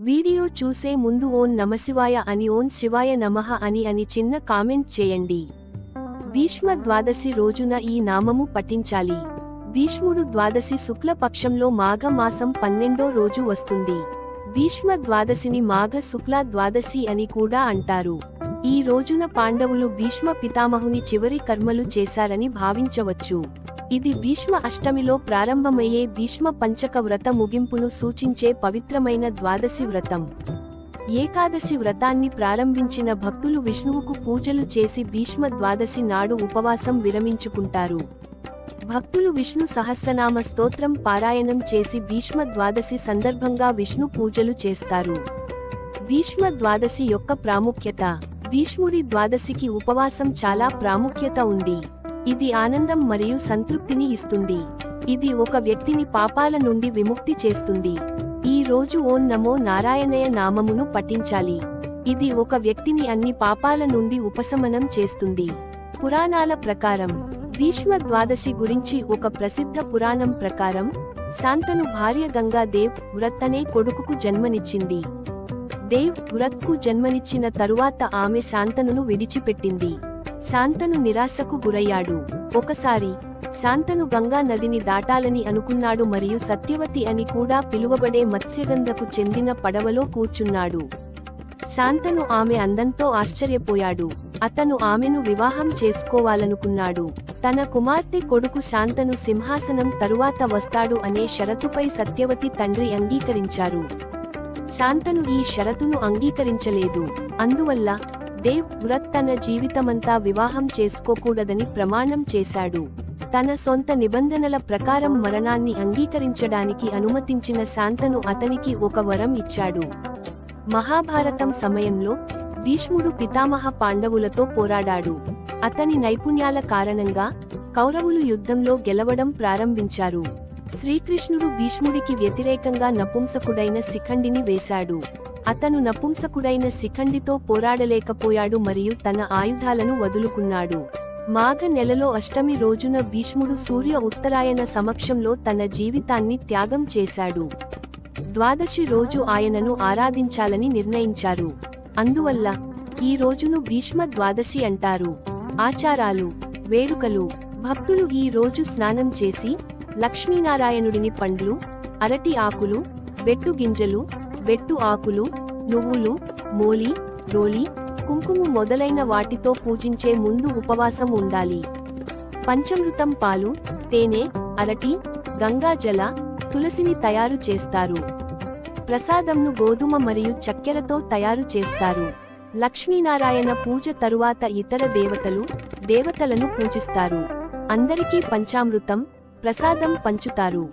Video చూసే ముందు ఓం నమశివాయ అని ఓం శివాయ నమః అని అని చిన్న కామెంట్ చేయండి. భీష్మ ద్వాదశి రోజున ఈ నామము పఠించాలి. భీష్ముడు ద్వాదశి శుక్లపక్షంలో మాఘ మాసం పన్నెండో రోజు వస్తుంది. భీష్మ ద్వాదశిని మాఘ శుక్ల ద్వాదశి అని కూడా అంటారు. ఈ రోజున పాండవులు భీష్మ పితామహుని చివరి కర్మలు చేశారని భావించవచ్చు. ఇది భీష్మ అష్టమిలో ప్రారంభమయ్యే భీష్మ పంచక వ్రత ముగింపును సూచించే పవిత్రమైన ద్వాదశి వ్రతం. ఏకాదశి వ్రతాన్ని ప్రారంభించిన భక్తులు విష్ణువుకు పూజలు చేసి భీష్మ ద్వాదశి నాడు ఉపవాసం విరమించుకుంటారు. భక్తులు విష్ణు సహస్రనామ స్తోత్రం పారాయణం చేసి భీష్మ ద్వాదశి సందర్భంగా విష్ణు పూజలు చేస్తారు. భీష్మ ద్వాదశి యొక్క ప్రాముఖ్యత. భీష్ముడి ద్వాదశికి ఉపవాసం చాలా ప్రాముఖ్యత ఉంది. ఇది ఆనందం మరియు సంతృప్తిని ఇస్తుంది. ఇది ఒక వ్యక్తిని పాపాల నుండి విముక్తి చేస్తుంది. ఈ రోజు ఓం నమో నారాయణయ నామమును పఠించాలి. ఇది ఒక వ్యక్తిని అన్ని పాపాల నుండి ఉపశమనం చేస్తుంది. పురాణాల ప్రకారం భీష్మ ద్వాదశి గురించి ఒక ప్రసిద్ధ పురాణం ప్రకారం శాంతను భార్య గంగాదేవ్ వ్రత్ అనే కొడుకుకు జన్మనిచ్చింది. దేవ్ వ్రత్కు జన్మనిచ్చిన తరువాత ఆమె శాంతనును విడిచిపెట్టింది. శాంతను నిరాశకు గురయ్యాడు. ఒకసారి శాంతను గంగా నదిని దాటాలని అనుకున్నాడు మరియు సత్యవతి అని కూడా పిలువబడే మత్స్యగంధకు చెందిన పడవలో కూర్చున్నాడు. శాంతను ఆమె అందంతో ఆశ్చర్యపోయాడు. అతను ఆమెను వివాహం చేసుకోవాలనుకున్నాడు. తన కుమార్తె కొడుకు శాంతను సింహాసనం తరువాత వస్తాడు అనే షరతుపై సత్యవతి తండ్రి అంగీకరించారు. శాంతను ఈ షరతును అంగీకరించలేదు. అందువల్ల దేవ్ వ్రత్ తన జీవితమంతా వివాహం చేసుకోకూడదని ప్రమాణం చేశాడు. తన సొంత నిబంధనల ప్రకారం మరణాన్ని అంగీకరించడానికి అనుమతించిన శాంతను అతనికి ఒక వరం ఇచ్చాడు. మహాభారతం సమయంలో భీష్ముడు పితామహ పాండవులతో పోరాడాడు. అతని నైపుణ్యాల కారణంగా కౌరవులు యుద్ధంలో గెలవడం ప్రారంభించారు. శ్రీకృష్ణుడు భీష్ముడికి వ్యతిరేకంగా నపుంసకుడైన శిఖండిని వేశాడు. అతను నపుంసకుడైన శిఖండితో పోరాడలేకపోయాడు మరియు తన ఆయుధాలను వదులుకున్నాడు. మాఘ నెలలో అష్టమి రోజున భీష్ముడు సూర్య ఉత్తరాయణ సమక్షంలో తన జీవితాన్ని త్యాగం చేశాడు. ద్వాదశి రోజు ఆయనను ఆరాధించాలని నిర్ణయించారు. అందువల్ల ఈ రోజును భీష్మ ద్వాదశి అంటారు. ఆచారాలు వేడుకలు భక్తులు ఈ రోజు స్నానం చేసి లక్ష్మీనారాయణుడిని పండ్లు అరటి ఆకులు బెట్టు గింజలు బెట్టు ఆకులు నువ్వులు మోలి రోలి కుంకుమ మొదలైన వాటితో పూజించే ముందు ఉపవాసం ఉండాలి. పంచమృతం పాలు తేనె అరటి గంగాజల తులసిని తయారు చేస్తారు. ప్రసాదంను గోధుమ మరియు చక్కెరతో తయారు చేస్తారు. లక్ష్మీనారాయణ పూజ తరువాత ఇతర దేవతలు దేవతలను పూజిస్తారు. అందరికీ పంచామృతం ప్రసాదం పంచుతారు.